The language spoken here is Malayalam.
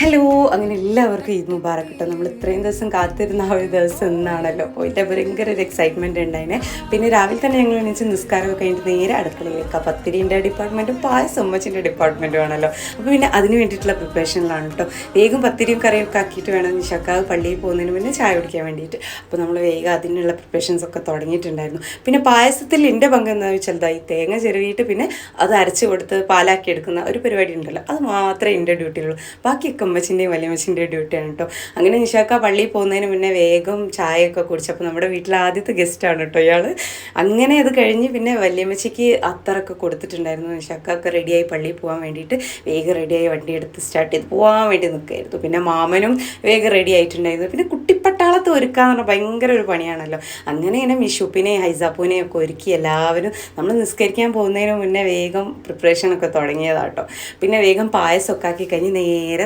ഹലോ അങ്ങനെ എല്ലാവർക്കും ഈദ് മുബാറക് കിട്ടും നമ്മൾ ഇത്രയും ദിവസം കാത്തിരുന്ന ആ ഒരു ദിവസം എന്നാണല്ലോ പോയിട്ട് ഭയങ്കര ഒരു എക്സൈറ്റ്മെന്റ് ഉണ്ടായിന്. പിന്നെ രാവിലെ തന്നെ ഞങ്ങൾ എണീച്ച് നിസ്കാരമൊക്കെ കഴിഞ്ഞിട്ട് നേരെ അടുക്കളയിലേക്ക്. പത്തിരിന്റെ ഡിപ്പാർട്ട്മെന്റും പായസം ഉമ്മച്ചിന്റെ ഡിപ്പാർട്ട്മെന്റും ആണല്ലോ അപ്പോൾ പിന്നെ അതിന് വേണ്ടിയിട്ടുള്ള പ്രിപ്പറേഷനിലാണ് കേട്ടോ വേഗം പത്തിരിയും കറിയൊക്കെ ആക്കിയിട്ട് വേണം നിശക്കാവ് പള്ളിയിൽ പോകുന്നതിന് മുന്നേ ചായ കുടിക്കാൻ വേണ്ടിയിട്ട്. അപ്പോൾ നമ്മൾ വേഗം അതിനുള്ള പ്രിപ്പറേഷൻസ് ഒക്കെ തുടങ്ങിയിട്ടുണ്ടായിരുന്നു. പിന്നെ പായസത്തിൽ എന്റെ പങ്ക് എന്ന് വെച്ചാൽ ഈ തേങ്ങ ചെരുവിയിട്ട് പിന്നെ അത് അരച്ച് കൊടുത്ത് പാലാക്കി എടുക്കുന്ന ഒരു പരിപാടി ഉണ്ടല്ലോ. അത് മാത്രമേ എന്റെ ഡ്യൂട്ടിയുള്ളൂ ബാക്കിയൊക്കെ അമ്മച്ചിന്റെയും വലിയമ്മച്ചിന്റെയും ഡ്യൂട്ടിയാണ് കേട്ടോ അങ്ങനെ നിഷാക്ക പള്ളിയിൽ പോകുന്നതിന് മുന്നേ വേഗം ചായയൊക്കെ കുടിച്ചപ്പോൾ നമ്മുടെ വീട്ടിലെ ആദ്യത്തെ ഗസ്റ്റാണ് കേട്ടോ ഇയാൾ അങ്ങനെ അത് കഴിഞ്ഞ് പിന്നെ വലിയമ്മച്ചിക്ക് അത്തറൊക്കെ കൊടുത്തിട്ടുണ്ടായിരുന്നു. നിഷാക്കൊക്കെ റെഡിയായി പള്ളിയിൽ പോകാൻ വേണ്ടിയിട്ട് വേഗം റെഡിയായി വണ്ടി എടുത്ത് സ്റ്റാർട്ട് ചെയ്ത് പോകാൻ വേണ്ടി നിൽക്കുകയായിരുന്നു പിന്നെ മാമനും വേഗം റെഡി ആയിട്ടുണ്ടായിരുന്നു. പിന്നെ കുട്ടിപ്പട്ടാളത്ത് ഒരുക്കാന്ന് പറഞ്ഞാൽ ഭയങ്കര ഒരു പണിയാണല്ലോ. അങ്ങനെ ഇങ്ങനെ മിഷുപ്പിനെയും ഹൈസാപ്പൂനെയും ഒക്കെ ഒരുക്കി എല്ലാവരും നമ്മൾ നിസ്കരിക്കാൻ പോകുന്നതിന് മുന്നേ വേഗം പ്രിപ്പറേഷനൊക്കെ തുടങ്ങിയതാട്ടോ പിന്നെ വേഗം പായസമൊക്കെ ആക്കി കഴിഞ്ഞ് നേരെ